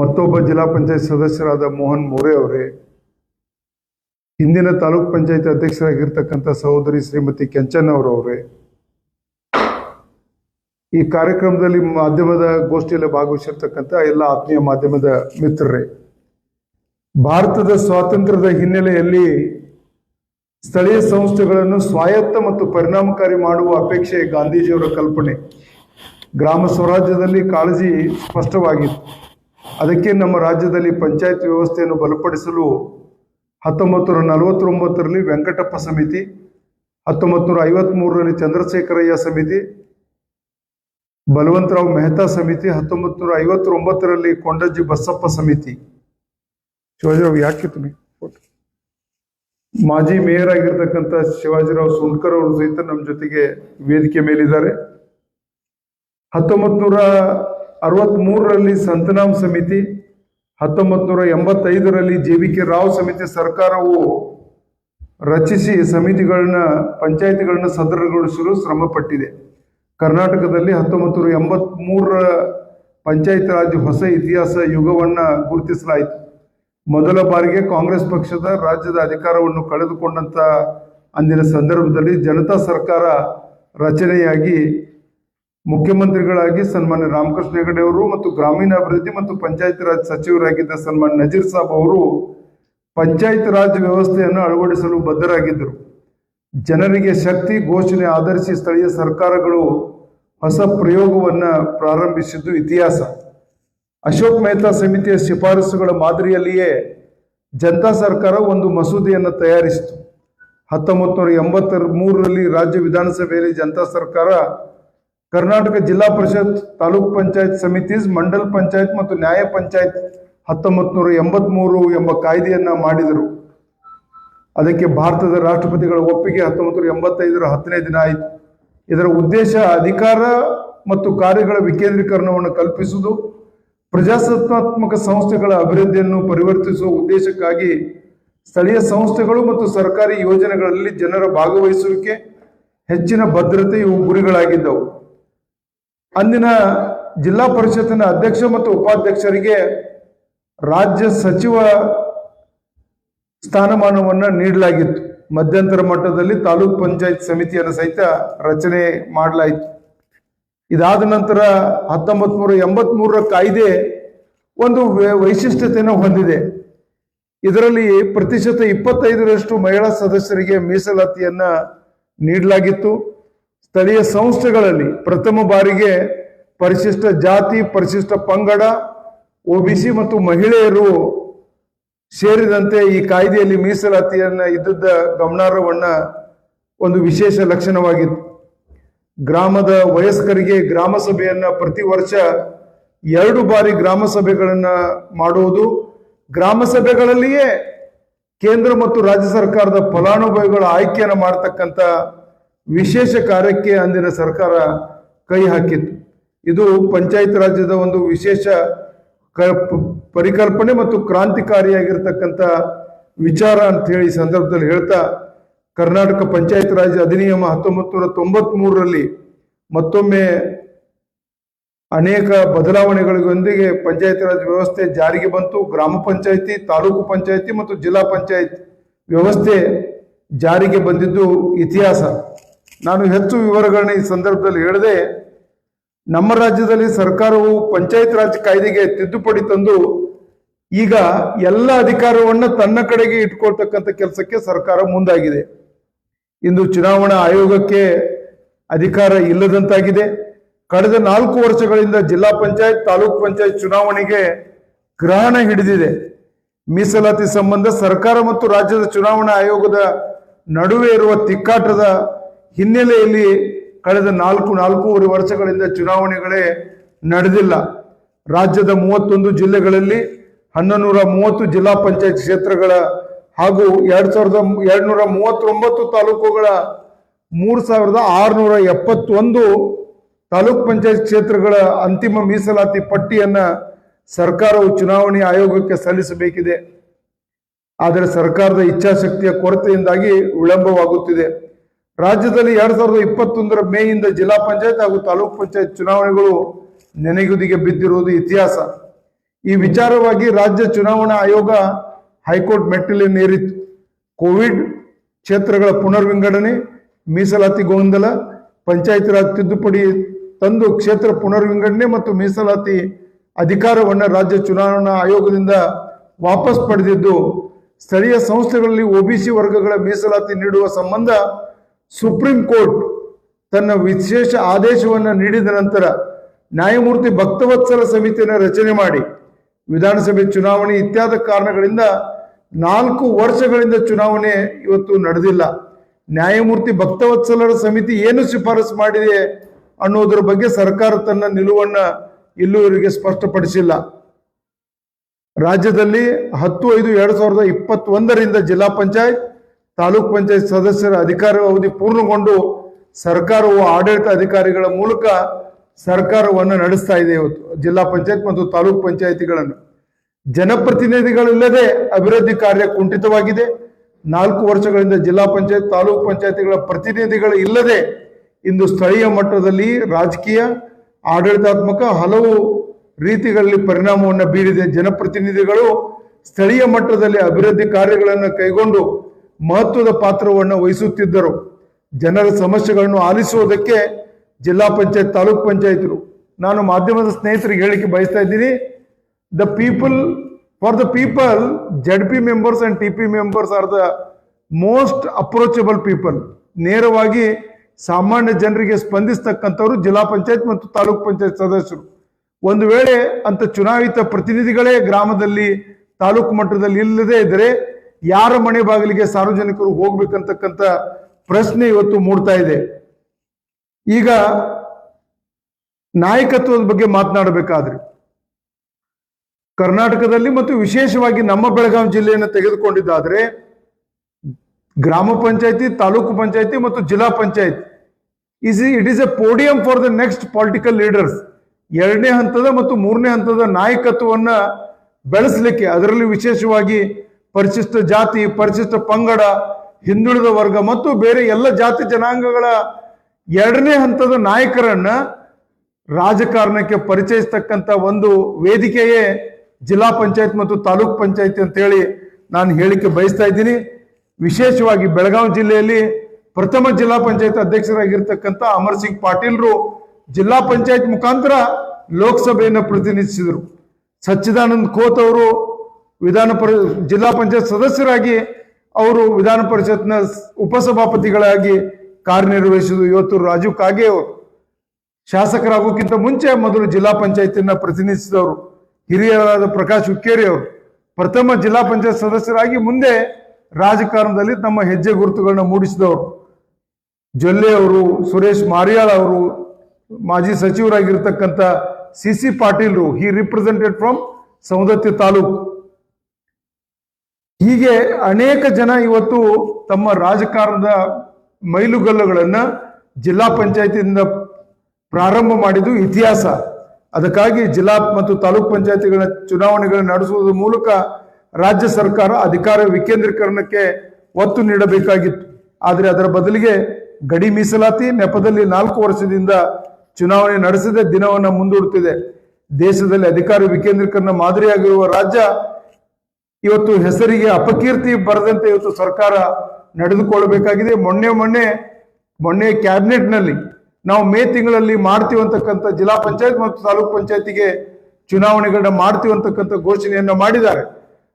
ಮತ್ತೊಬ್ಬ ಜಿಲ್ಲಾ ಪಂಚಾಯತ್ ಸದಸ್ಯರಾದ ಮೋಹನ್ ಮೋರೆ ಅವರೇ, ಹಿಂದಿನ ತಾಲೂಕ್ ಪಂಚಾಯತ್ ಅಧ್ಯಕ್ಷರಾಗಿರ್ತಕ್ಕಂಥ ಸಹೋದರಿ ಶ್ರೀಮತಿ ಕೆಂಚನ್ನವರವರೇ ಈ ಕಾರ್ಯಕ್ರಮದಲ್ಲಿ ಮಾಧ್ಯಮದ ಗೋಷ್ಠಿಯಲ್ಲಿ ಭಾಗವಹಿಸಿರ್ತಕ್ಕಂಥ ಎಲ್ಲ ಆತ್ಮೀಯ ಮಾಧ್ಯಮದ ಮಿತ್ರರೇ, ಭಾರತದ ಸ್ವಾತಂತ್ರ್ಯದ ಹಿನ್ನೆಲೆಯಲ್ಲಿ ಸ್ಥಳೀಯ ಸಂಸ್ಥೆಗಳನ್ನು ಸ್ವಾಯತ್ತ ಮತ್ತು ಪರಿಣಾಮಕಾರಿ ಮಾಡುವ ಅಪೇಕ್ಷೆ ಗಾಂಧೀಜಿಯವರ ಕಲ್ಪನೆ, ಗ್ರಾಮ ಸ್ವರಾಜ್ಯದಲ್ಲಿ ಕಾಳಜಿ ಸ್ಪಷ್ಟವಾಗಿತ್ತು. ಅದಕ್ಕೆ ನಮ್ಮ ರಾಜ್ಯದಲ್ಲಿ ಪಂಚಾಯತ್ ವ್ಯವಸ್ಥೆಯನ್ನು ಬಲಪಡಿಸಲು ಹತ್ತೊಂಬತ್ತು ನೂರ ನಲವತ್ತೊಂಬತ್ತರಲ್ಲಿ ವೆಂಕಟಪ್ಪ ಸಮಿತಿ ಹತ್ತೊಂಬತ್ತು ನೂರ ಚಂದ್ರಶೇಖರಯ್ಯ ಸಮಿತಿ, ಬಲವಂತರಾವ್ ಮೆಹ್ತಾ ಸಮಿತಿ ಹತ್ತೊಂಬತ್ತು ನೂರ ಐವತ್ತೊಂಬತ್ತರಲ್ಲಿ ಕೊಂಡಜ್ಜಿ ಬಸಪ್ಪ ಸಮಿತಿ. ಶಿವಾಜಿರಾವ್, ಯಾಕೆ ತುಂಬಿ ಮಾಜಿ ಮೇಯರ್ ಆಗಿರ್ತಕ್ಕಂಥ ಶಿವಾಜಿರಾವ್ ಸುಂಡ್ಕರ್ ಅವರು ಸಹಿತ ನಮ್ಮ ಜೊತೆಗೆ ವೇದಿಕೆ ಮೇಲಿದ್ದಾರೆ. ಹತ್ತೊಂಬತ್ತು ನೂರ ಅರವತ್ಮೂರರಲ್ಲಿ ಸಂತನಾಮ್ ಸಮಿತಿ ಹತ್ತೊಂಬತ್ತು ನೂರ ಎಂಬತ್ತೈದರಲ್ಲಿ ಜೆ ವಿ ಕೆ ರಾವ್ ಸಮಿತಿ ಸರ್ಕಾರವು ರಚಿಸಿ ಸಮಿತಿಗಳನ್ನ, ಪಂಚಾಯತಿಗಳನ್ನ ಸದೃಢಗೊಳಿಸಲು ಶ್ರಮಪಟ್ಟಿದೆ. ಕರ್ನಾಟಕದಲ್ಲಿ ಹತ್ತೊಂಬತ್ತು ನೂರ ಎಂಬತ್ಮೂರರ ಪಂಚಾಯತ್ ರಾಜ್ ಹೊಸ ಇತಿಹಾಸ ಯುಗವನ್ನ ಗುರುತಿಸಲಾಯಿತು. ಮೊದಲ ಬಾರಿಗೆ ಕಾಂಗ್ರೆಸ್ ಪಕ್ಷದ ರಾಜ್ಯದ ಅಧಿಕಾರವನ್ನು ಕಳೆದುಕೊಂಡಂತ ಅಂದಿನ ಸಂದರ್ಭದಲ್ಲಿ ಜನತಾ ಸರ್ಕಾರ ರಚನೆಯಾಗಿ ಮುಖ್ಯಮಂತ್ರಿಗಳಾಗಿ ಸನ್ಮಾನ್ಯ ರಾಮಕೃಷ್ಣ ಹೆಗಡೆ ಅವರು ಮತ್ತು ಗ್ರಾಮೀಣಾಭಿವೃದ್ಧಿ ಮತ್ತು ಪಂಚಾಯತ್ ರಾಜ್ ಸಚಿವರಾಗಿದ್ದ ಸನ್ಮಾನ್ ನಜೀರ್ ಸಾಬ್ ಅವರು ಪಂಚಾಯತ್ ರಾಜ್ ವ್ಯವಸ್ಥೆಯನ್ನು ಅಳವಡಿಸಲು ಬದ್ಧರಾಗಿದ್ದರು. ಜನರಿಗೆ ಶಕ್ತಿ, ಘೋಷಣೆ ಆಧರಿಸಿ ಸ್ಥಳೀಯ ಸರ್ಕಾರಗಳು ಹೊಸ ಪ್ರಯೋಗವನ್ನು ಪ್ರಾರಂಭಿಸಿದ್ದು ಇತಿಹಾಸ. ಅಶೋಕ್ ಮೆಹ್ತಾ ಸಮಿತಿಯ ಶಿಫಾರಸುಗಳ ಮಾದರಿಯಲ್ಲಿಯೇ ಜನತಾ ಸರ್ಕಾರ ಒಂದು ಮಸೂದೆಯನ್ನು ತಯಾರಿಸಿತು ಹತ್ತೊಂಬತ್ತು ನೂರ ಎಂಬತ್ತ ಮೂರರಲ್ಲಿ ರಾಜ್ಯ ವಿಧಾನಸಭೆಯಲ್ಲಿ ಜನತಾ ಸರ್ಕಾರ ಕರ್ನಾಟಕ ಜಿಲ್ಲಾ ಪರಿಷತ್ ತಾಲೂಕ್ ಪಂಚಾಯತ್ ಸಮಿತೀಸ್ ಮಂಡಲ್ ಪಂಚಾಯತ್ ಮತ್ತು ನ್ಯಾಯ ಪಂಚಾಯತ್ ಹತ್ತೊಂಬತ್ತು ನೂರ ಎಂಬತ್ಮೂರು ಎಂಬ ಕಾಯ್ದೆಯನ್ನು ಮಾಡಿದರು. ಅದಕ್ಕೆ ಭಾರತದ ರಾಷ್ಟ್ರಪತಿಗಳ ಒಪ್ಪಿಗೆ ಹತ್ತೊಂಬತ್ತು ನೂರ ಎಂಬತ್ತೈದರ ಹತ್ತನೇ ದಿನ ಆಯಿತು. ಇದರ ಉದ್ದೇಶ ಅಧಿಕಾರ ಮತ್ತು ಕಾರ್ಯಗಳ ವಿಕೇಂದ್ರೀಕರಣವನ್ನು ಕಲ್ಪಿಸುವುದು, ಪ್ರಜಾಸತ್ತಾತ್ಮಕ ಸಂಸ್ಥೆಗಳ ಅಭಿವೃದ್ಧಿಯನ್ನು ಪರಿವರ್ತಿಸುವ ಉದ್ದೇಶಕ್ಕಾಗಿ ಸ್ಥಳೀಯ ಸಂಸ್ಥೆಗಳು ಮತ್ತು ಸರ್ಕಾರಿ ಯೋಜನೆಗಳಲ್ಲಿ ಜನರ ಭಾಗವಹಿಸುವಿಕೆ, ಹೆಚ್ಚಿನ ಭದ್ರತೆ ಇವು ಗುರಿಗಳಾಗಿದ್ದವು. ಅಂದಿನ ಜಿಲ್ಲಾ ಪರಿಷತ್ತಿನ ಅಧ್ಯಕ್ಷ ಮತ್ತು ಉಪಾಧ್ಯಕ್ಷರಿಗೆ ರಾಜ್ಯ ಸಚಿವ ಸ್ಥಾನಮಾನವನ್ನು ನೀಡಲಾಗಿತ್ತು. ಮಧ್ಯಂತರ ಮಟ್ಟದಲ್ಲಿ ತಾಲೂಕ್ ಪಂಚಾಯತ್ ಸಮಿತಿಯನ್ನು ಸಹಿತ ರಚನೆ ಮಾಡಲಾಯಿತು. ಇದಾದ ನಂತರ ಹತ್ತೊಂಬತ್ ನೂರ ಎಂಬತ್ ಮೂರರ ಕಾಯ್ದೆ ಒಂದು ವೈಶಿಷ್ಟ್ಯತೆಯನ್ನು ಹೊಂದಿದೆ. ಇದರಲ್ಲಿ ಪ್ರತಿಶತ ಇಪ್ಪತ್ತೈದರಷ್ಟು ಮಹಿಳಾ ಸದಸ್ಯರಿಗೆ ಮೀಸಲಾತಿಯನ್ನ ನೀಡಲಾಗಿತ್ತು. ಸ್ಥಳೀಯ ಸಂಸ್ಥೆಗಳಲ್ಲಿ ಪ್ರಥಮ ಬಾರಿಗೆ ಪರಿಶಿಷ್ಟ ಜಾತಿ, ಪರಿಶಿಷ್ಟ ಪಂಗಡ ಒಬಿಸಿ ಮತ್ತು ಮಹಿಳೆಯರು ಸೇರಿದಂತೆ ಈ ಕಾಯ್ದೆಯಲ್ಲಿ ಮೀಸಲಾತಿಯನ್ನು ಇದ್ದದ್ದ ಗಮನಾರ್ಹವನ್ನ ಒಂದು ವಿಶೇಷ ಲಕ್ಷಣವಾಗಿತ್ತು. ಗ್ರಾಮದ ವಯಸ್ಕರಿಗೆ ಗ್ರಾಮ ಸಭೆಯನ್ನ ಪ್ರತಿ ವರ್ಷ ಎರಡು ಬಾರಿ ಗ್ರಾಮ ಸಭೆಗಳನ್ನ ಮಾಡುವುದು ಗ್ರಾಮ ಸಭೆಗಳಲ್ಲಿಯೇ ಕೇಂದ್ರ ಮತ್ತು ರಾಜ್ಯ ಸರ್ಕಾರದ ಫಲಾನುಭವಿಗಳ ಆಯ್ಕೆಯನ್ನು ಮಾಡತಕ್ಕಂಥ ವಿಶೇಷ ಕಾರ್ಯಕ್ಕೆ ಅಂದಿನ ಸರ್ಕಾರ ಕೈ ಹಾಕಿತ್ತು. ಇದು ಪಂಚಾಯತ್ ರಾಜ್ಯದ ಒಂದು ವಿಶೇಷ ಕ- ಪರಿಕಲ್ಪನೆ ಮತ್ತು ಕ್ರಾಂತಿಕಾರಿಯಾಗಿರ್ತಕ್ಕಂಥ ವಿಚಾರ ಅಂತ ಹೇಳಿ ಸಂದರ್ಭದಲ್ಲಿ ಹೇಳ್ತಾ, ಕರ್ನಾಟಕ ಪಂಚಾಯತ್ ರಾಜ್ ಅಧಿನಿಯಮ ಹತ್ತೊಂಬತ್ತು ನೂರ ತೊಂಬತ್ ಮೂರರಲ್ಲಿ ಮತ್ತೊಮ್ಮೆ ಅನೇಕ ಬದಲಾವಣೆಗಳಿಗೊಂದಿಗೆ ಪಂಚಾಯತ್ ರಾಜ್ ವ್ಯವಸ್ಥೆ ಜಾರಿಗೆ ಬಂತು. ಗ್ರಾಮ ಪಂಚಾಯಿತಿ, ತಾಲೂಕು ಪಂಚಾಯಿತಿ ಮತ್ತು ಜಿಲ್ಲಾ ಪಂಚಾಯತ್ ವ್ಯವಸ್ಥೆ ಜಾರಿಗೆ ಬಂದಿದ್ದು ಇತಿಹಾಸ. ನಾನು ಹೆಚ್ಚು ವಿವರಗಳನ್ನ ಈ ಸಂದರ್ಭದಲ್ಲಿ ಹೇಳದೆ, ನಮ್ಮ ರಾಜ್ಯದಲ್ಲಿ ಸರ್ಕಾರವು ಪಂಚಾಯತ್ ರಾಜ್ ಕಾಯ್ದೆಗೆ ತಿದ್ದುಪಡಿ ತಂದು, ಈಗ ಎಲ್ಲ ಅಧಿಕಾರವನ್ನ ತನ್ನ ಕಡೆಗೆ ಇಟ್ಕೊಳ್ತಕ್ಕಂಥ ಕೆಲಸಕ್ಕೆ ಸರ್ಕಾರ ಮುಂದಾಗಿದೆ. ಇಂದು ಚುನಾವಣಾ ಆಯೋಗಕ್ಕೆ ಅಧಿಕಾರ ಇಲ್ಲದಂತಾಗಿದೆ. ಕಳೆದ ನಾಲ್ಕು ವರ್ಷಗಳಿಂದ ಜಿಲ್ಲಾ ಪಂಚಾಯತ್, ತಾಲೂಕ್ ಪಂಚಾಯತ್ ಚುನಾವಣೆಗೆ ಗ್ರಹಣ ಹಿಡಿದಿದೆ. ಮೀಸಲಾತಿ ಸಂಬಂಧ ಸರ್ಕಾರ ಮತ್ತು ರಾಜ್ಯದ ಚುನಾವಣಾ ಆಯೋಗದ ನಡುವೆ ಇರುವ ತಿಕ್ಕಾಟದ ಹಿನ್ನೆಲೆಯಲ್ಲಿ ಕಳೆದ ನಾಲ್ಕು, ನಾಲ್ಕೂವರೆ ವರ್ಷಗಳಿಂದ ಚುನಾವಣೆಗಳೇ ನಡೆದಿಲ್ಲ. ರಾಜ್ಯದ ಮೂವತ್ತೊಂದು ಜಿಲ್ಲೆಗಳಲ್ಲಿ ಹನ್ನೊಂದೂರ ಮೂವತ್ತು ಜಿಲ್ಲಾ ಪಂಚಾಯತ್ ಕ್ಷೇತ್ರಗಳ ಹಾಗೂ ಎರಡ್ ಸಾವಿರದ ಎರಡ್ನೂರ ಮೂವತ್ತೊಂಬತ್ತು ತಾಲೂಕುಗಳ ಮೂರು ಸಾವಿರದ ಆರುನೂರ ಎಪ್ಪತ್ತೊಂದು ತಾಲೂಕ್ ಪಂಚಾಯತ್ ಕ್ಷೇತ್ರಗಳ ಅಂತಿಮ ಮೀಸಲಾತಿ ಪಟ್ಟಿಯನ್ನು ಸರ್ಕಾರವು ಚುನಾವಣೆ ಆಯೋಗಕ್ಕೆ ಸಲ್ಲಿಸಬೇಕಿದೆ. ಆದರೆ ಸರ್ಕಾರದ ಇಚ್ಛಾಶಕ್ತಿಯ ಕೊರತೆಯಿಂದಾಗಿ ವಿಳಂಬವಾಗುತ್ತಿದೆ. ರಾಜ್ಯದಲ್ಲಿ ಎರಡ್ ಸಾವಿರದ ಇಪ್ಪತ್ತೊಂದರ ಮೇಯಿಂದ ಜಿಲ್ಲಾ ಪಂಚಾಯತ್ ಹಾಗೂ ತಾಲೂಕ್ ಪಂಚಾಯತ್ ಚುನಾವಣೆಗಳು ನೆನೆಗುದಿಗೆ ಬಿದ್ದಿರುವುದು ಇತಿಹಾಸ. ಈ ವಿಚಾರವಾಗಿ ರಾಜ್ಯ ಚುನಾವಣಾ ಆಯೋಗ ಹೈಕೋರ್ಟ್ ಮೆಟ್ಟಿಲೇರಿತ್ತು ಕೋವಿಡ್ ಕ್ಷೇತ್ರಗಳ ಪುನರ್ವಿಂಗಡಣೆ, ಮೀಸಲಾತಿ ಗೊಂದಲ, ಪಂಚಾಯತ್ ರಾಜ್ ತಿದ್ದುಪಡಿ ತಂದು ಕ್ಷೇತ್ರ ಪುನರ್ವಿಂಗಡಣೆ ಮತ್ತು ಮೀಸಲಾತಿ ಅಧಿಕಾರವನ್ನು ರಾಜ್ಯ ಚುನಾವಣಾ ಆಯೋಗದಿಂದ ವಾಪಸ್ ಪಡೆದಿದ್ದು, ಸ್ಥಳೀಯ ಸಂಸ್ಥೆಗಳಲ್ಲಿ ಒಬಿಸಿ ವರ್ಗಗಳ ಮೀಸಲಾತಿ ನೀಡುವ ಸಂಬಂಧ ಸುಪ್ರೀಂ ಕೋರ್ಟ್ ತನ್ನ ವಿಶೇಷ ಆದೇಶವನ್ನು ನೀಡಿದ ನಂತರ ನ್ಯಾಯಮೂರ್ತಿ ಭಕ್ತವತ್ಸಲ ಸಮಿತಿಯನ್ನು ರಚನೆ ಮಾಡಿ ವಿಧಾನಸಭೆ ಚುನಾವಣೆ ಇತ್ಯಾದಿ ಕಾರಣಗಳಿಂದ ನಾಲ್ಕು ವರ್ಷಗಳಿಂದ ಚುನಾವಣೆ ಇವತ್ತು ನಡೆದಿಲ್ಲ. ನ್ಯಾಯಮೂರ್ತಿ ಭಕ್ತವತ್ಸಲರ ಸಮಿತಿ ಏನು ಶಿಫಾರಸು ಮಾಡಿದೆ ಅನ್ನೋದ್ರ ಬಗ್ಗೆ ಸರ್ಕಾರ ತನ್ನ ನಿಲುವನ್ನ ಇಲ್ಲಿವರೆಗೆ ಸ್ಪಷ್ಟಪಡಿಸಿಲ್ಲ. ರಾಜ್ಯದಲ್ಲಿ ಹತ್ತು ಐದು ಎರಡು ಸಾವಿರದ ಇಪ್ಪತ್ತೊಂದರಿಂದ ಜಿಲ್ಲಾ ಪಂಚಾಯತ್ ತಾಲೂಕ್ ಪಂಚಾಯತ್ ಸದಸ್ಯರ ಅಧಿಕಾರ ಅವಧಿ ಪೂರ್ಣಗೊಂಡು ಸರ್ಕಾರವು ಆಡಳಿತ ಅಧಿಕಾರಿಗಳ ಮೂಲಕ ಸರ್ಕಾರವನ್ನು ನಡೆಸ್ತಾ ಇದೆ ಇವತ್ತು. ಜಿಲ್ಲಾ ಪಂಚಾಯತ್ ಮತ್ತು ತಾಲೂಕ್ ಪಂಚಾಯತಿಗಳನ್ನು. ಜನಪ್ರತಿನಿಧಿಗಳಿಲ್ಲದೆ ಅಭಿವೃದ್ಧಿ ಕಾರ್ಯ ಕುಂಠಿತವಾಗಿದೆ. ನಾಲ್ಕು ವರ್ಷಗಳಿಂದ ಜಿಲ್ಲಾ ಪಂಚಾಯತ್, ತಾಲೂಕ್ ಪಂಚಾಯತಿಗಳ ಪ್ರತಿನಿಧಿಗಳು ಇಲ್ಲದೆ ಇಂದು ಸ್ಥಳೀಯ ಮಟ್ಟದಲ್ಲಿ ರಾಜಕೀಯ, ಆಡಳಿತಾತ್ಮಕ ಹಲವು ರೀತಿಗಳಲ್ಲಿ ಪರಿಣಾಮವನ್ನು ಬೀರಿದೆ. ಜನಪ್ರತಿನಿಧಿಗಳು ಸ್ಥಳೀಯ ಮಟ್ಟದಲ್ಲಿ ಅಭಿವೃದ್ಧಿ ಕಾರ್ಯಗಳನ್ನು ಕೈಗೊಂಡು ಮಹತ್ವದ ಪಾತ್ರವನ್ನು ವಹಿಸುತ್ತಿದ್ದರು. ಜನರ ಸಮಸ್ಯೆಗಳನ್ನು ಆಲಿಸುವುದಕ್ಕೆ ಜಿಲ್ಲಾ ಪಂಚಾಯತ್, ತಾಲೂಕ್ ಪಂಚಾಯತ್ರು. ನಾನು ಮಾಧ್ಯಮದ ಸ್ನೇಹಿತರಿಗೆ ಹೇಳಿಕೆ ಬಯಸ್ತಾ ಇದ್ದೀನಿ. The people for the people Z P members and T P members are the most approachable people ನೇರವಾಗಿ ಸಾಮಾನ್ಯ ಜನರಿಗೆ ಸ್ಪಂದಿಸ್ತಕ್ಕಂಥವ್ರು ಜಿಲ್ಲಾ ಪಂಚಾಯತ್ ಮತ್ತು ತಾಲೂಕ್ ಪಂಚಾಯತ್ ಸದಸ್ಯರು. ಒಂದು ವೇಳೆ ಅಂತ ಚುನಾಯಿತ ಪ್ರತಿನಿಧಿಗಳೇ ಗ್ರಾಮದಲ್ಲಿ, ತಾಲೂಕು ಮಟ್ಟದಲ್ಲಿ ಇಲ್ಲದೇ ಇದ್ದರೆ ಯಾರ ಮನೆ ಬಾಗಿಲಿಗೆ ಸಾರ್ವಜನಿಕರು ಹೋಗ್ಬೇಕಂತಕ್ಕಂಥ ಪ್ರಶ್ನೆ ಇವತ್ತು ಮೂಡ್ತಾ ಇದೆ. ಈಗ ನಾಯಕತ್ವದ ಬಗ್ಗೆ ಮಾತನಾಡಬೇಕಾದ್ರೆ ಕರ್ನಾಟಕದಲ್ಲಿ ಮತ್ತು ವಿಶೇಷವಾಗಿ ನಮ್ಮ ಬೆಳಗಾವಿ ಜಿಲ್ಲೆಯನ್ನು ತೆಗೆದುಕೊಂಡಿದ್ದಾದ್ರೆ ಗ್ರಾಮ ಪಂಚಾಯತಿ, ತಾಲೂಕು ಪಂಚಾಯತಿ ಮತ್ತು zilla panchayat. Is it is a podium for the next political leaders ಎರಡನೇ ಹಂತದ ಮತ್ತು ಮೂರನೇ ಹಂತದ ನಾಯಕತ್ವವನ್ನ ಬೆಳೆಸಲಿಕ್ಕೆ, ಅದರಲ್ಲಿ ವಿಶೇಷವಾಗಿ ಪರಿಶಿಷ್ಟ ಜಾತಿ, ಪರಿಶಿಷ್ಟ ಪಂಗಡ, ಹಿಂದುಳಿದ ವರ್ಗ ಮತ್ತು ಬೇರೆ ಎಲ್ಲ ಜಾತಿ ಜನಾಂಗಗಳ ಎರಡನೇ ಹಂತದ ನಾಯಕರನ್ನ ರಾಜಕಾರಣಕ್ಕೆ ಪರಿಚಯಿಸ್ತಕ್ಕಂಥ ಒಂದು ವೇದಿಕೆಯೇ ಜಿಲ್ಲಾ ಪಂಚಾಯತ್ ಮತ್ತು ತಾಲೂಕ್ ಪಂಚಾಯತ್ ಅಂತೇಳಿ ನಾನು ಹೇಳಿಕೆ ಬಯಸ್ತಾ ಇದ್ದೀನಿ. ವಿಶೇಷವಾಗಿ ಬೆಳಗಾವಿ ಜಿಲ್ಲೆಯಲ್ಲಿ ಪ್ರಥಮ ಜಿಲ್ಲಾ ಪಂಚಾಯತ್ ಅಧ್ಯಕ್ಷರಾಗಿರ್ತಕ್ಕಂಥ ಅಮರ್ ಸಿಂಗ್ ಪಾಟೀಲ್ರು ಜಿಲ್ಲಾ ಪಂಚಾಯತ್ ಮುಖಾಂತರ ಲೋಕಸಭೆಯನ್ನು ಪ್ರತಿನಿಧಿಸಿದರು. ಸಚ್ಚಿದಾನಂದ್ ಕೋತ್ ಅವರು ವಿಧಾನ ಪರಿ, ಜಿಲ್ಲಾ ಪಂಚಾಯತ್ ಸದಸ್ಯರಾಗಿ ಅವರು ವಿಧಾನ ಪರಿಷತ್ನ ಉಪಸಭಾಪತಿಗಳಾಗಿ ಕಾರ್ಯನಿರ್ವಹಿಸಿದ್ರು. ಇವತ್ತು ರಾಜೀವ್ ಕಾಗೆ ಅವರು ಶಾಸಕರಾಗೋಕ್ಕಿಂತ ಮುಂಚೆ ಮೊದಲು ಜಿಲ್ಲಾ ಪಂಚಾಯತಿನ ಪ್ರತಿನಿಧಿಸಿದವರು. ಹಿರಿಯರಾದ ಪ್ರಕಾಶ್ ಹುಕ್ಕೇರಿ ಅವರು ಪ್ರಥಮ ಜಿಲ್ಲಾ ಪಂಚಾಯತ್ ಸದಸ್ಯರಾಗಿ ಮುಂದೆ ರಾಜಕಾರಣದಲ್ಲಿ ತಮ್ಮ ಹೆಜ್ಜೆ ಗುರುತುಗಳನ್ನ ಮೂಡಿಸಿದವರು. ಜೊಲ್ಲೆ ಅವರು, ಸುರೇಶ್ ಮಾರಿಯಾಳ್ ಅವರು, ಮಾಜಿ ಸಚಿವರಾಗಿರ್ತಕ್ಕಂಥ C C ಪಾಟೀಲ್ರು he represented from Saundatti taluk. ಹೀಗೆ ಅನೇಕ ಜನ ಇವತ್ತು ತಮ್ಮ ರಾಜಕಾರಣದ ಮೈಲುಗಲ್ಲುಗಳನ್ನ ಜಿಲ್ಲಾ ಪಂಚಾಯತಿಯಿಂದ ಪ್ರಾರಂಭ ಮಾಡಿದ್ದು ಇತಿಹಾಸ. ಅದಕ್ಕಾಗಿ ಜಿಲ್ಲಾ ಮತ್ತು ತಾಲೂಕ್ ಪಂಚಾಯತಿಗಳ ಚುನಾವಣೆಗಳನ್ನು ನಡೆಸುವುದರ ಮೂಲಕ ರಾಜ್ಯ ಸರ್ಕಾರ ಅಧಿಕಾರ ವಿಕೇಂದ್ರೀಕರಣಕ್ಕೆ ಒತ್ತು ನೀಡಬೇಕಾಗಿತ್ತು. ಆದರೆ ಅದರ ಬದಲಿಗೆ ಗಡಿ ಮೀಸಲಾತಿ ನೆಪದಲ್ಲಿ ನಾಲ್ಕು ವರ್ಷದಿಂದ ಚುನಾವಣೆ ನಡೆಸದೆ ದಿನವನ್ನು ಮುಂದೂಡುತ್ತಿದೆ. ದೇಶದಲ್ಲಿ ಅಧಿಕಾರ ವಿಕೇಂದ್ರೀಕರಣ ಮಾದರಿಯಾಗಿರುವ ರಾಜ್ಯ ಇವತ್ತು ಹೆಸರಿಗೆ ಅಪಕೀರ್ತಿ ಬರದಂತೆ ಇವತ್ತು ಸರ್ಕಾರ ನಡೆದುಕೊಳ್ಳಬೇಕಾಗಿದೆ. ಮೊನ್ನೆ ಮೊನ್ನೆ ಮೊನ್ನೆ ಕ್ಯಾಬಿನೆಟ್ನಲ್ಲಿ ನಾವು ಮೇ ತಿಂಗಳಲ್ಲಿ ಮಾಡ್ತೀವಂತಕ್ಕಂಥ ಜಿಲ್ಲಾ ಪಂಚಾಯತ್ ಮತ್ತು ತಾಲೂಕ್ ಪಂಚಾಯತಿಗೆ ಚುನಾವಣೆಗಳನ್ನ ಮಾಡ್ತೀವಿ ಅಂತಕ್ಕಂಥ ಘೋಷಣೆಯನ್ನ ಮಾಡಿದ್ದಾರೆ.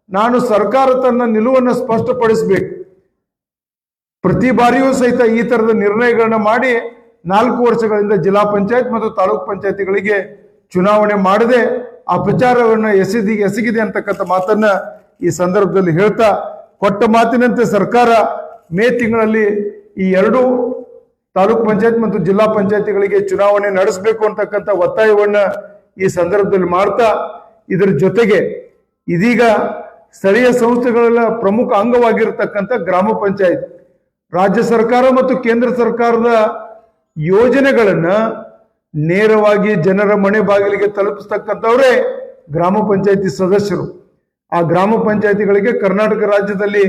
ನಾನು ಸರ್ಕಾರ ತನ್ನ ನಿಲುವನ್ನು ಸ್ಪಷ್ಟಪಡಿಸಬೇಕು. ಪ್ರತಿ ಬಾರಿಯೂ ಸಹಿತ ಈ ತರದ ನಿರ್ಣಯಗಳನ್ನ ಮಾಡಿ ನಾಲ್ಕು ವರ್ಷಗಳಿಂದ ಜಿಲ್ಲಾ ಪಂಚಾಯತ್ ಮತ್ತು ತಾಲೂಕ್ ಪಂಚಾಯತಿಗಳಿಗೆ ಚುನಾವಣೆ ಮಾಡದೆ ಆ ಪ್ರಚಾರವನ್ನು ಎಸೆದಿ, ಎಸಗಿದೆ ಅಂತಕ್ಕಂಥ ಮಾತನ್ನ ಈ ಸಂದರ್ಭದಲ್ಲಿ ಹೇಳ್ತಾ, ಕೊಟ್ಟ ಮಾತಿನಂತೆ ಸರ್ಕಾರ ಮೇ ತಿಂಗಳಲ್ಲಿ ಈ ಎರಡು ತಾಲೂಕ್ ಪಂಚಾಯತ್ ಮತ್ತು ಜಿಲ್ಲಾ ಪಂಚಾಯತಿಗಳಿಗೆ ಚುನಾವಣೆ ನಡೆಸಬೇಕು ಅಂತಕ್ಕಂಥ ಒತ್ತಾಯವನ್ನ ಈ ಸಂದರ್ಭದಲ್ಲಿ ಮಾಡ್ತಾ, ಇದರ ಜೊತೆಗೆ ಇದೀಗ ಸ್ಥಳೀಯ ಸಂಸ್ಥೆಗಳ ಪ್ರಮುಖ ಅಂಗವಾಗಿರತಕ್ಕಂಥ ಗ್ರಾಮ ಪಂಚಾಯತ್, ರಾಜ್ಯ ಸರ್ಕಾರ ಮತ್ತು ಕೇಂದ್ರ ಸರ್ಕಾರದ ಯೋಜನೆಗಳನ್ನು ನೇರವಾಗಿ ಜನರ ಮನೆ ಬಾಗಿಲಿಗೆ ತಲುಪಿಸ್ತಕ್ಕಂಥವರೇ ಗ್ರಾಮ ಪಂಚಾಯತಿ ಸದಸ್ಯರು. ಆ ಗ್ರಾಮ ಪಂಚಾಯತಿಗಳಿಗೆ ಕರ್ನಾಟಕ ರಾಜ್ಯದಲ್ಲಿ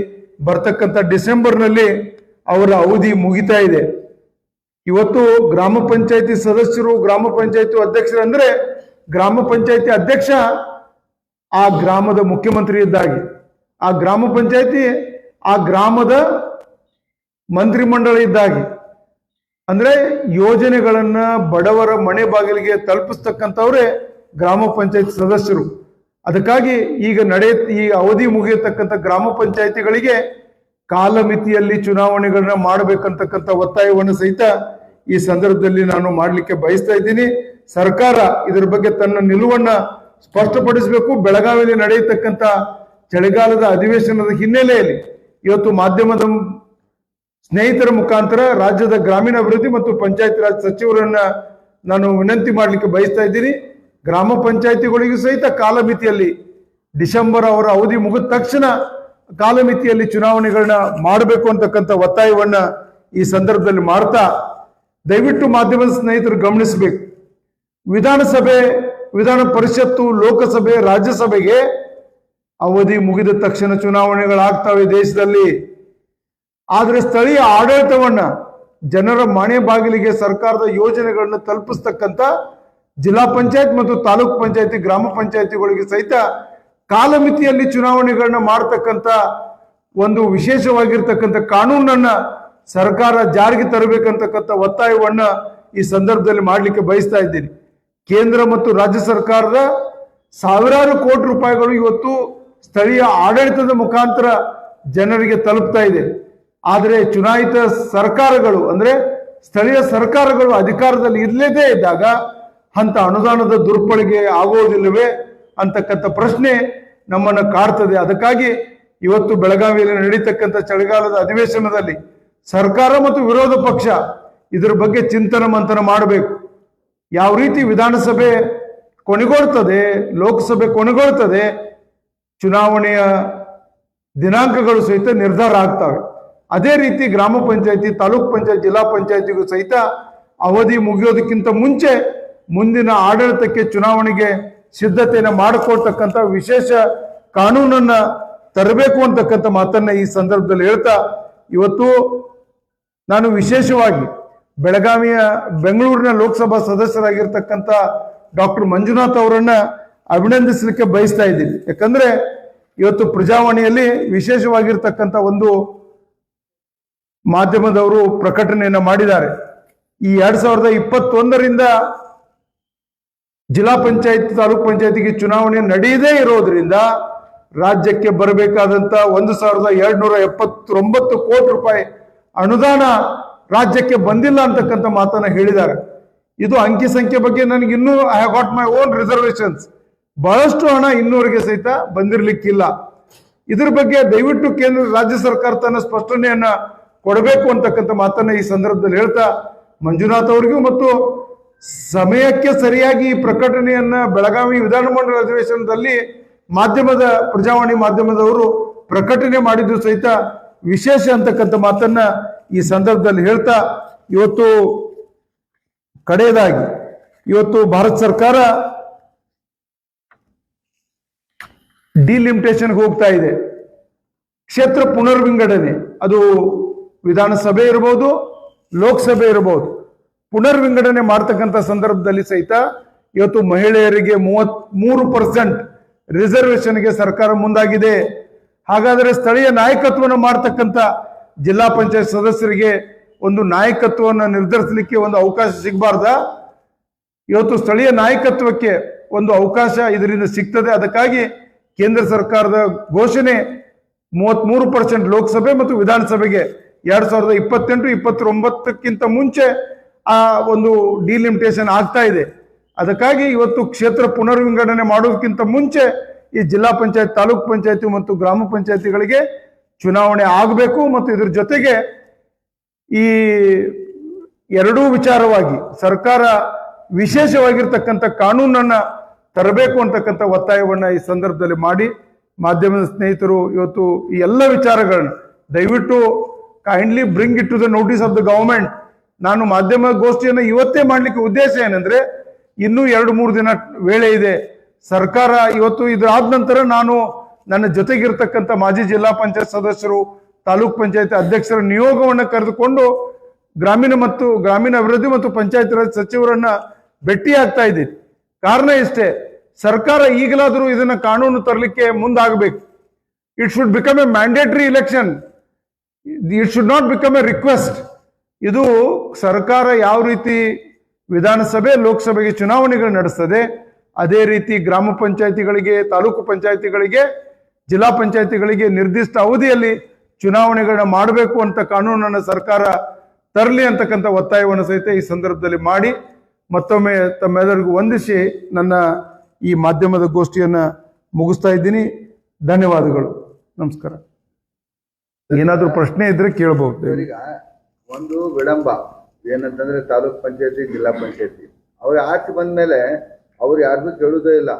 ಬರ್ತಕ್ಕಂಥ ಡಿಸೆಂಬರ್ನಲ್ಲಿ ಅವರ ಅವಧಿ ಮುಗಿತಾ ಇದೆ. ಇವತ್ತು ಗ್ರಾಮ ಪಂಚಾಯತಿ ಸದಸ್ಯರು, ಗ್ರಾಮ ಪಂಚಾಯತಿ ಅಧ್ಯಕ್ಷರು ಅಂದ್ರೆ ಗ್ರಾಮ ಪಂಚಾಯತಿ ಅಧ್ಯಕ್ಷ ಆ ಗ್ರಾಮದ ಮುಖ್ಯಮಂತ್ರಿ ಇದ್ದಾಗಿ. ಆ ಗ್ರಾಮ ಪಂಚಾಯತಿ ಆ ಗ್ರಾಮದ ಮಂತ್ರಿಮಂಡಲ ಇದ್ದಾಗಿ. ಅಂದ್ರೆ ಯೋಜನೆಗಳನ್ನ ಬಡವರ ಮನೆ ಬಾಗಿಲಿಗೆ ತಲುಪಿಸ್ತಕ್ಕಂಥವ್ರೆ ಗ್ರಾಮ ಪಂಚಾಯತ್ ಸದಸ್ಯರು. ಅದಕ್ಕಾಗಿ ಈಗ ನಡೆಯ ಈ ಅವಧಿ ಮುಗಿಯತಕ್ಕಂಥ ಗ್ರಾಮ ಪಂಚಾಯತಿಗಳಿಗೆ ಕಾಲಮಿತಿಯಲ್ಲಿ ಚುನಾವಣೆಗಳನ್ನ ಮಾಡಬೇಕಂತಕ್ಕಂಥ ಒತ್ತಾಯವನ್ನು ಸಹಿತ ಈ ಸಂದರ್ಭದಲ್ಲಿ ನಾನು ಮಾಡಲಿಕ್ಕೆ ಬಯಸ್ತಾ ಇದ್ದೀನಿ. ಸರ್ಕಾರ ಇದರ ಬಗ್ಗೆ ತನ್ನ ನಿಲುವನ್ನ ಸ್ಪಷ್ಟಪಡಿಸಬೇಕು. ಬೆಳಗಾವಿಯಲ್ಲಿ ನಡೆಯತಕ್ಕಂಥ ಚಳಿಗಾಲದ ಅಧಿವೇಶನದ ಹಿನ್ನೆಲೆಯಲ್ಲಿ ಇವತ್ತು ಮಾಧ್ಯಮದ ಸ್ನೇಹಿತರ ಮುಖಾಂತರ ರಾಜ್ಯದ ಗ್ರಾಮೀಣ ಅಭಿವೃದ್ಧಿ ಮತ್ತು ಪಂಚಾಯತ್ ರಾಜ್ ಸಚಿವರನ್ನ ನಾನು ವಿನಂತಿ ಮಾಡಲಿಕ್ಕೆ ಬಯಸ್ತಾ ಇದ್ದೀನಿ. ಗ್ರಾಮ ಪಂಚಾಯಿತಿಗಳಿಗೂ ಸಹಿತ ಕಾಲಮಿತಿಯಲ್ಲಿ ಡಿಸೆಂಬರ್ ಅವರ ಅವಧಿ ಮುಗಿದ ತಕ್ಷಣ ಕಾಲಮಿತಿಯಲ್ಲಿ ಚುನಾವಣೆಗಳನ್ನ ಮಾಡಬೇಕು ಅಂತಕ್ಕಂಥ ಒತ್ತಾಯವನ್ನ ಈ ಸಂದರ್ಭದಲ್ಲಿ ಮಾಡ್ತಾ ದಯವಿಟ್ಟು ಮಾಧ್ಯಮದ ಸ್ನೇಹಿತರು ಗಮನಿಸಬೇಕು. ವಿಧಾನಸಭೆ, ವಿಧಾನ ಪರಿಷತ್ತು, ಲೋಕಸಭೆ, ರಾಜ್ಯಸಭೆಗೆ ಅವಧಿ ಮುಗಿದ ತಕ್ಷಣ ಚುನಾವಣೆಗಳಾಗ್ತವೆ ದೇಶದಲ್ಲಿ. ಆದರೆ ಸ್ಥಳೀಯ ಆಡಳಿತವನ್ನ ಜನರ ಮನೆ ಬಾಗಿಲಿಗೆ ಸರ್ಕಾರದ ಯೋಜನೆಗಳನ್ನು ತಲುಪಿಸ್ತಕ್ಕಂಥ ಜಿಲ್ಲಾ ಪಂಚಾಯತ್ ಮತ್ತು ತಾಲೂಕ್ ಪಂಚಾಯತಿ, ಗ್ರಾಮ ಪಂಚಾಯತಿಗಳಿಗೆ ಸಹಿತ ಕಾಲಮಿತಿಯಲ್ಲಿ ಚುನಾವಣೆಗಳನ್ನ ಮಾಡತಕ್ಕಂತ ಒಂದು ವಿಶೇಷವಾಗಿರ್ತಕ್ಕಂಥ ಕಾನೂನನ್ನ ಸರ್ಕಾರ ಜಾರಿಗೆ ತರಬೇಕಂತಕ್ಕಂಥ ಒತ್ತಾಯವನ್ನ ಈ ಸಂದರ್ಭದಲ್ಲಿ ಮಾಡಲಿಕ್ಕೆ ಬಯಸ್ತಾ ಇದ್ದೀನಿ. ಕೇಂದ್ರ ಮತ್ತು ರಾಜ್ಯ ಸರ್ಕಾರದ ಸಾವಿರಾರು ಕೋಟಿ ರೂಪಾಯಿಗಳು ಇವತ್ತು ಸ್ಥಳೀಯ ಆಡಳಿತದ ಮುಖಾಂತರ ಜನರಿಗೆ ತಲುಪ್ತಾ ಇದೆ. ಆದರೆ ಚುನಾಯಿತ ಸರ್ಕಾರಗಳು ಅಂದ್ರೆ ಸ್ಥಳೀಯ ಸರ್ಕಾರಗಳು ಅಧಿಕಾರದಲ್ಲಿ ಇರಲೇದೇ ಇದ್ದಾಗ ಅಂತ ಅನುದಾನದ ದುರ್ಬಳಕೆ ಆಗೋದಿಲ್ಲವೇ ಅಂತಕ್ಕಂಥ ಪ್ರಶ್ನೆ ನಮ್ಮನ್ನು ಕಾಡ್ತದೆ. ಅದಕ್ಕಾಗಿ ಇವತ್ತು ಬೆಳಗಾವಿಯಲ್ಲಿ ನಡೀತಕ್ಕಂಥ ಚಳಿಗಾಲದ ಅಧಿವೇಶನದಲ್ಲಿ ಸರ್ಕಾರ ಮತ್ತು ವಿರೋಧ ಪಕ್ಷ ಇದರ ಬಗ್ಗೆ ಚಿಂತನ ಮಂಥನ ಮಾಡಬೇಕು. ಯಾವ ರೀತಿ ವಿಧಾನಸಭೆ ಕೊನೆಗೊಳ್ತದೆ, ಲೋಕಸಭೆ ಕೊನೆಗೊಳ್ತದೆ, ಚುನಾವಣೆಯ ದಿನಾಂಕಗಳು ಸಹಿತ ನಿರ್ಧಾರ ಆಗ್ತವೆ. ಅದೇ ರೀತಿ ಗ್ರಾಮ ಪಂಚಾಯತಿ, ತಾಲೂಕ್ ಪಂಚಾಯತ್, ಜಿಲ್ಲಾ ಪಂಚಾಯತಿಗೂ ಸಹಿತ ಅವಧಿ ಮುಗಿಯೋದಕ್ಕಿಂತ ಮುಂಚೆ ಮುಂದಿನ ಆಡಳಿತಕ್ಕೆ ಚುನಾವಣೆಗೆ ಸಿದ್ಧತೆಯನ್ನು ಮಾಡಿಕೊಳ್ತಕ್ಕಂಥ ವಿಶೇಷ ಕಾನೂನನ್ನ ತರಬೇಕು ಅಂತಕ್ಕಂಥ ಮಾತನ್ನ ಈ ಸಂದರ್ಭದಲ್ಲಿ ಹೇಳ್ತಾ, ಇವತ್ತು ನಾನು ವಿಶೇಷವಾಗಿ ಬೆಳಗಾವಿಯ ಬೆಂಗಳೂರಿನ ಲೋಕಸಭಾ ಸದಸ್ಯರಾಗಿರ್ತಕ್ಕಂಥ ಡಾಕ್ಟರ್ ಮಂಜುನಾಥ್ ಅವರನ್ನ ಅಭಿನಂದಿಸಲಿಕ್ಕೆ ಬಯಸ್ತಾ ಇದ್ದೀನಿ. ಯಾಕಂದ್ರೆ ಇವತ್ತು ಪ್ರಜಾವಾಣಿಯಲ್ಲಿ ವಿಶೇಷವಾಗಿರ್ತಕ್ಕಂಥ ಒಂದು ಮಾಧ್ಯಮದವರು ಪ್ರಕಟಣೆಯನ್ನು ಮಾಡಿದ್ದಾರೆ. ಈ ಎರಡ್ ಸಾವಿರದ ಇಪ್ಪತ್ತೊಂದರಿಂದ ಜಿಲ್ಲಾ ಪಂಚಾಯತ್ ತಾಲೂಕ್ ಪಂಚಾಯತಿಗೆ ಚುನಾವಣೆ ನಡೆಯದೇ ಇರೋದ್ರಿಂದ ರಾಜ್ಯಕ್ಕೆ ಬರಬೇಕಾದಂತ ಒಂದು ಸಾವಿರದ ಎರಡ್ನೂರ ಎಪ್ಪತ್ತೊಂಬತ್ತು ಕೋಟಿ ರೂಪಾಯಿ ಅನುದಾನ ರಾಜ್ಯಕ್ಕೆ ಬಂದಿಲ್ಲ ಅಂತಕ್ಕಂಥ ಮಾತನ್ನ ಹೇಳಿದ್ದಾರೆ. ಇದು ಅಂಕಿ ಸಂಖ್ಯೆ ಬಗ್ಗೆ ನನಗೆ ಇನ್ನೂ I have got my own reservations ಬಹಳಷ್ಟು ಹಣ ಇನ್ನೂರಿಗೆ ಸಹಿತ ಬಂದಿರಲಿಕ್ಕಿಲ್ಲ. ಇದ್ರ ಬಗ್ಗೆ ದಯವಿಟ್ಟು ಕೇಂದ್ರ ರಾಜ್ಯ ಸರ್ಕಾರ ತನ್ನ ಸ್ಪಷ್ಟನೆಯನ್ನ ಕೊಡಬೇಕು ಅಂತಕ್ಕಂಥ ಮಾತನ್ನ ಈ ಸಂದರ್ಭದಲ್ಲಿ ಹೇಳ್ತಾ ಮಂಜುನಾಥ್ ಅವರಿಗೂ ಮತ್ತು ಸಮಯಕ್ಕೆ ಸರಿಯಾಗಿ ಈ ಪ್ರಕಟಣೆಯನ್ನ ಬೆಳಗಾವಿ ವಿಧಾನಮಂಡಲ ಅಧಿವೇಶನದಲ್ಲಿ ಮಾಧ್ಯಮದ, ಪ್ರಜಾವಾಣಿ ಮಾಧ್ಯಮದವರು ಪ್ರಕಟಣೆ ಮಾಡಿದ್ದು ಸಹಿತ ವಿಶೇಷ ಅಂತಕ್ಕಂಥ ಮಾತನ್ನ ಈ ಸಂದರ್ಭದಲ್ಲಿ ಹೇಳ್ತಾ, ಇವತ್ತು ಕಡೆಯದಾಗಿ, ಇವತ್ತು ಭಾರತ ಸರ್ಕಾರ ಡಿಲಿಮಿಟೇಷನ್ಗೆ ಹೋಗ್ತಾ ಇದೆ. ಕ್ಷೇತ್ರ ಪುನರ್ವಿಂಗಡಣೆ ಅದು ವಿಧಾನಸಭೆ ಇರಬಹುದು ಲೋಕಸಭೆ ಇರಬಹುದು ಪುನರ್ವಿಂಗಡಣೆ ಮಾಡ್ತಕ್ಕಂಥ ಸಂದರ್ಭದಲ್ಲಿ ಸಹಿತ ಇವತ್ತು ಮಹಿಳೆಯರಿಗೆ ಮೂವತ್ ಮೂರು ಪರ್ಸೆಂಟ್ ರಿಸರ್ವೇಷನ್ಗೆ ಸರ್ಕಾರ ಮುಂದಾಗಿದೆ. ಹಾಗಾದರೆ ಸ್ಥಳೀಯ ನಾಯಕತ್ವವನ್ನು ಮಾಡ್ತಕ್ಕಂಥ ಜಿಲ್ಲಾ ಪಂಚಾಯತ್ ಸದಸ್ಯರಿಗೆ ಒಂದು ನಾಯಕತ್ವವನ್ನು ನಿರ್ಧರಿಸಲಿಕ್ಕೆ ಒಂದು ಅವಕಾಶ ಸಿಗಬಾರ್ದ? ಇವತ್ತು ಸ್ಥಳೀಯ ನಾಯಕತ್ವಕ್ಕೆ ಒಂದು ಅವಕಾಶ ಇದರಿಂದ ಸಿಗ್ತದೆ. ಅದಕ್ಕಾಗಿ ಕೇಂದ್ರ ಸರ್ಕಾರದ ಘೋಷಣೆ ಮೂವತ್ಮೂರು ಪರ್ಸೆಂಟ್ ಲೋಕಸಭೆ ಮತ್ತು ವಿಧಾನಸಭೆಗೆ ಎರಡು ಸಾವಿರದ ಇಪ್ಪತ್ತೆಂಟು, ಇಪ್ಪತ್ತೊಂಬತ್ತಕ್ಕಿಂತ ಮುಂಚೆ ಆ ಒಂದು ಡಿಲಿಮಿಟೇಷನ್ ಆಗ್ತಾ ಇದೆ. ಅದಕ್ಕಾಗಿ ಇವತ್ತು ಕ್ಷೇತ್ರ ಪುನರ್ವಿಂಗಡಣೆ ಮಾಡೋದಕ್ಕಿಂತ ಮುಂಚೆ ಈ ಜಿಲ್ಲಾ ಪಂಚಾಯತ್, ತಾಲೂಕ್ ಪಂಚಾಯತಿ ಮತ್ತು ಗ್ರಾಮ ಪಂಚಾಯತಿಗಳಿಗೆ ಚುನಾವಣೆ ಆಗಬೇಕು ಮತ್ತು ಇದ್ರ ಜೊತೆಗೆ ಈ ಎರಡೂ ವಿಚಾರವಾಗಿ ಸರ್ಕಾರ ವಿಶೇಷವಾಗಿರ್ತಕ್ಕಂಥ ಕಾನೂನನ್ನ ತರಬೇಕು ಅಂತಕ್ಕಂಥ ಒತ್ತಾಯವನ್ನ ಈ ಸಂದರ್ಭದಲ್ಲಿ ಮಾಡಿ ಮಾಧ್ಯಮದ ಸ್ನೇಹಿತರು ಇವತ್ತು ಈ ಎಲ್ಲ ವಿಚಾರಗಳನ್ನ ದಯವಿಟ್ಟು kindly bring it to the notice of the government ನಾನು ಮಾಧ್ಯಮ ಗೋಷ್ಠಿಯನ್ನು ಇವತ್ತೇ ಮಾಡಲಿಕ್ಕೆ ಉದ್ದೇಶ ಏನಂದ್ರೆ, ಇನ್ನೂ ಎರಡು ಮೂರು ದಿನ ವೇಳೆ ಇದೆ. ಸರ್ಕಾರ ಇವತ್ತು ಇದಾದ ನಂತರ ನಾನು ನನ್ನ ಜೊತೆಗಿರ್ತಕ್ಕಂಥ ಮಾಜಿ ಜಿಲ್ಲಾ ಪಂಚಾಯತ್ ಸದಸ್ಯರು, ತಾಲೂಕ್ ಪಂಚಾಯತ್ ಅಧ್ಯಕ್ಷರ ನಿಯೋಗವನ್ನು ಕರೆದುಕೊಂಡು ಗ್ರಾಮೀಣ ಮತ್ತು ಗ್ರಾಮೀಣ ಅಭಿವೃದ್ಧಿ ಮತ್ತು ಪಂಚಾಯತ್ ರಾಜ್ ಸಚಿವರನ್ನ ಭೇಟಿ ಆಗ್ತಾ ಕಾರಣ ಇಷ್ಟೇ, ಸರ್ಕಾರ ಈಗಲಾದರೂ ಇದನ್ನ ಕಾನೂನು ತರಲಿಕ್ಕೆ ಮುಂದಾಗಬೇಕು. It should become a mandatory election it should not become a request ಇದು ಸರ್ಕಾರ ಯಾವ ರೀತಿ ವಿಧಾನಸಭೆ, ಲೋಕಸಭೆಗೆ ಚುನಾವಣೆಗಳು ನಡೆಸ್ತದೆ, ಅದೇ ರೀತಿ ಗ್ರಾಮ ಪಂಚಾಯತಿಗಳಿಗೆ, ತಾಲೂಕು ಪಂಚಾಯತಿಗಳಿಗೆ, ಜಿಲ್ಲಾ ಪಂಚಾಯತಿಗಳಿಗೆ ನಿರ್ದಿಷ್ಟ ಅವಧಿಯಲ್ಲಿ ಚುನಾವಣೆಗಳನ್ನ ಮಾಡಬೇಕು ಅಂತ ಕಾನೂನನ್ನು ಸರ್ಕಾರ ತರಲಿ ಅಂತಕ್ಕಂಥ ಒತ್ತಾಯವನ್ನು ಸಹಿತ ಈ ಸಂದರ್ಭದಲ್ಲಿ ಮಾಡಿ, ಮತ್ತೊಮ್ಮೆ ತಮ್ಮೆಲ್ಲರಿಗೂ ವಂದಿಸಿ ನನ್ನ ಈ ಮಾಧ್ಯಮದ ಗೋಷ್ಠಿಯನ್ನು ಮುಗಿಸ್ತಾ ಇದ್ದೀನಿ. ಧನ್ಯವಾದಗಳು. ನಮಸ್ಕಾರ. ಏನಾದರೂ ಪ್ರಶ್ನೆ ಇದ್ರೆ ಕೇಳಬಹುದು ಒಂದು ವಿಳಂಬ. ಏನಂತಂದ್ರೆ ತಾಲೂಕ್ ಪಂಚಾಯತಿ ಜಿಲ್ಲಾ ಪಂಚಾಯತಿ. ಅವ್ರು ಆಚೆ ಬಂದ್ಮೇಲೆ ಅವ್ರು ಯಾರಿಗೂ ಕೇಳೋದೇ ಇಲ್ಲ.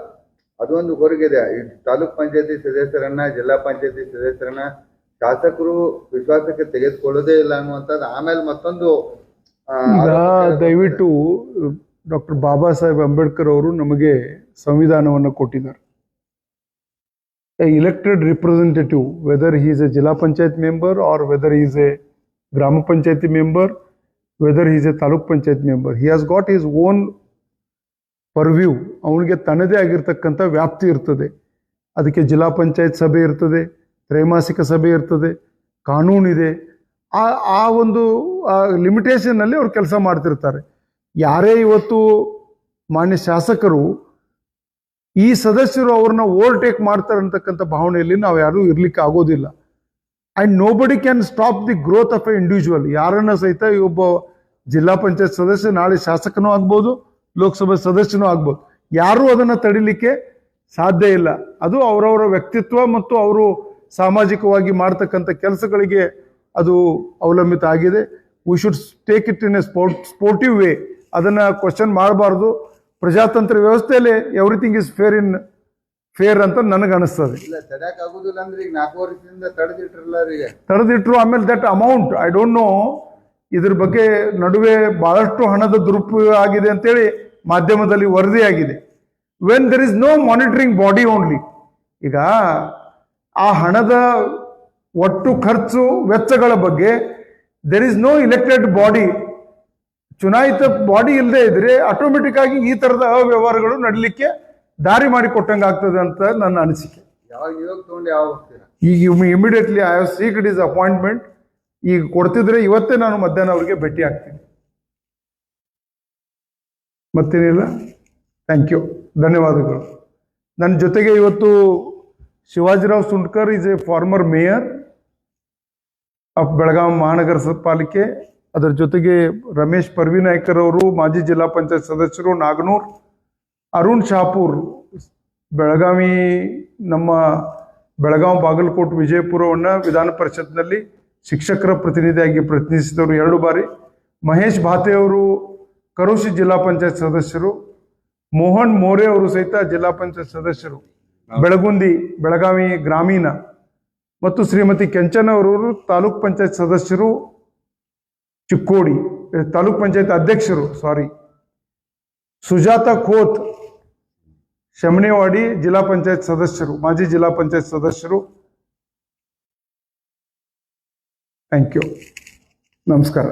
ಅದೊಂದು ಹೊರಗಿದೆ. ಈ ತಾಲೂಕ್ ಪಂಚಾಯತಿ ಸದಸ್ಯರನ್ನ ಜಿಲ್ಲಾ ಪಂಚಾಯತಿ ಸದಸ್ಯರನ್ನ ಶಾಸಕರು ವಿಶ್ವಾಸಕ್ಕೆ ತೆಗೆದುಕೊಳ್ಳೋದೇ ಇಲ್ಲ ಅನ್ನುವಂಥದ್ದು ಆಮೇಲೆ ಮತ್ತೊಂದು ದಯವಿಟ್ಟು ಡಾಕ್ಟರ್ ಬಾಬಾ ಸಾಹೇಬ್ ಅಂಬೇಡ್ಕರ್ ಅವರು ನಮಗೆ ಸಂವಿಧಾನವನ್ನು ಕೊಟ್ಟಿದ್ದಾರೆ. Elected elected representative whether is a zilla panchayat member or whether is a gram panchayati member whether is a taluk panchayat member he has got is own purview ಅವನಿಗೆ ತನ್ನದೇ ಆಗಿರ್ತಕ್ಕಂಥ ವ್ಯಾಪ್ತಿ ಇರ್ತದೆ. ಅದಕ್ಕೆ ಜಿಲ್ಲಾ ಪಂಚಾಯತ್ ಸಭೆ ಇರ್ತದೆ, ತ್ರೈಮಾಸಿಕ ಸಭೆ ಇರ್ತದೆ ಕಾನೂನಿದೆ ಆ ಆ ಒಂದು ಲಿಮಿಟೇಷನ್ನಲ್ಲಿ ಅವ್ರು ಕೆಲಸ ಮಾಡ್ತಿರ್ತಾರೆ. ಯಾರೇ ಇವತ್ತು ಮಾನ್ಯ ಶಾಸಕರು ಈ ಸದಸ್ಯರು ಅವ್ರನ್ನ ಓವರ್ಟೇಕ್ ಮಾಡ್ತಾರೆ ಅಂತಕ್ಕಂಥ ಭಾವನೆಯಲ್ಲಿ ನಾವು ಯಾರೂ ಇರಲಿಕ್ಕೆ ಆಗೋದಿಲ್ಲ. And nobody can stop the growth of a individual ಯಾರನ್ನ ಸಹಿತ ಈ ಒಬ್ಬ ಜಿಲ್ಲಾ ಪಂಚಾಯತ್ ಸದಸ್ಯ ನಾಳೆ ಶಾಸಕನೂ ಆಗ್ಬೋದು, ಲೋಕಸಭೆ ಸದಸ್ಯನೂ ಆಗ್ಬೋದು. ಯಾರೂ ಅದನ್ನು ತಡಿಲಿಕ್ಕೆ ಸಾಧ್ಯ ಇಲ್ಲ. ಅದು ಅವರವರ ವ್ಯಕ್ತಿತ್ವ ಮತ್ತು ಅವರು ಸಾಮಾಜಿಕವಾಗಿ ಮಾಡ್ತಕ್ಕಂಥ ಕೆಲಸಗಳಿಗೆ ಅದು ಅವಲಂಬಿತ ಆಗಿದೆ. We should take it in a sport sportive way ಅದನ್ನು ಕ್ವಶನ್ ಮಾಡಬಾರ್ದು. ಪ್ರಜಾತಂತ್ರ ವ್ಯವಸ್ಥೆಯಲ್ಲಿ everything is fair in fair ಅಂತ ನನಗೆ ಅನಿಸ್ತದೆ. ಇಲ್ಲ ತಡ್ಯಾಕ್ ಆಗುದಿಲ್ಲ ಅಂದ್ರೆ ಈಗ ನಾಲ್ಕು ವರ್ಷದಿಂದ ತಡೆದಿಟ್ರಲ್ಲ ಈಗ. ತಡೆದಿಟ್ರು ಆಮೇಲೆ that amount I don't know ಇದ್ರ ಬಗ್ಗೆ ನಡುವೆ ಬಹಳಷ್ಟು ಹಣದ ದುರುಪಯೋಗ ಆಗಿದೆ ಅಂತೇಳಿ ಮಾಧ್ಯಮದಲ್ಲಿ ವರದಿಯಾಗಿದೆ when there is no monitoring body only ಈಗ ಆ ಹಣದ ಒಟ್ಟು ಖರ್ಚು ವೆಚ್ಚಗಳ ಬಗ್ಗೆ there is no elected body ಚುನಾಯಿತ ಬಾಡಿ ಇಲ್ಲದೆ ಇದ್ರೆ ಆಟೋಮೆಟಿಕ್ ಆಗಿ ಈ ತರದ ಅವ್ಯವಹಾರಗಳು ನಡಲಿಕ್ಕೆ ದಾರಿ ಮಾಡಿಕೊಟ್ಟಂಗೆ ಆಗ್ತದೆ ಅಂತ ನನ್ನ ಅನಿಸಿಕೆ. ಈಗ immediately I have seek it is appointment ಈಗ ಕೊಡ್ತಿದ್ರೆ ಇವತ್ತೇ ನಾನು ಮಧ್ಯಾಹ್ನ ಅವರಿಗೆ ಭೇಟಿ ಆಗ್ತೀನಿ. ಮತ್ತೇನಿಲ್ಲ? ಥ್ಯಾಂಕ್ ಯು ಧನ್ಯವಾದಗಳು. ನನ್ನ ಜೊತೆಗೆ ಇವತ್ತು Shivajirao Sundkar is a former mayor of Belagavi ಮಹಾನಗರ ಪಾಲಿಕೆ ಅದರ ಜೊತೆಗೆ ರಮೇಶ್ ಪರ್ವಿನಾಯ್ಕರ್ ಅವರು ಮಾಜಿ ಜಿಲ್ಲಾ ಪಂಚಾಯತ್ ಸದಸ್ಯರು ನಾಗನೂರ್ ಅರುಣ್ ಶಾಪೂರ್ ಬೆಳಗಾವಿ ನಮ್ಮ ಬೆಳಗಾವಿ ಬಾಗಲಕೋಟ್ ವಿಜಯಪುರವನ್ನು ವಿಧಾನ ಪರಿಷತ್ನಲ್ಲಿ ಶಿಕ್ಷಕರ ಪ್ರತಿನಿಧಿಯಾಗಿ ಪ್ರತಿನಿಧಿಸಿದವರು ಎರಡು ಬಾರಿ. ಮಹೇಶ್ ಭಾತೆ ಅವರು ಕರೋಶಿ ಜಿಲ್ಲಾ ಪಂಚಾಯತ್ ಸದಸ್ಯರು. ಮೋಹನ್ ಮೋರೆ ಅವರು ಸಹಿತ ಜಿಲ್ಲಾ ಪಂಚಾಯತ್ ಸದಸ್ಯರು. ಬೆಳಗುಂದಿ ಬೆಳಗಾವಿ ಗ್ರಾಮೀಣ. ಮತ್ತು ಶ್ರೀಮತಿ ಕೆಂಚನ ಅವರು ತಾಲೂಕ್ ಪಂಚಾಯತ್ ಸದಸ್ಯರು. ಚಿಕ್ಕೋಡಿ, ತಾಲೂಕ್ ಪಂಚಾಯತ್ ಅಧ್ಯಕ್ಷರು ಸಾರಿ ಸುಜಾತ ಖೋತ್ ಶಮನೇವಾಡಿ ಜಿಲ್ಲಾ ಪಂಚಾಯತ್ ಸದಸ್ಯರು ಮಾಜಿ ಜಿಲ್ಲಾ ಪಂಚಾಯತ್ ಸದಸ್ಯರು. ಥ್ಯಾಂಕ್ ಯು ನಮಸ್ಕಾರ.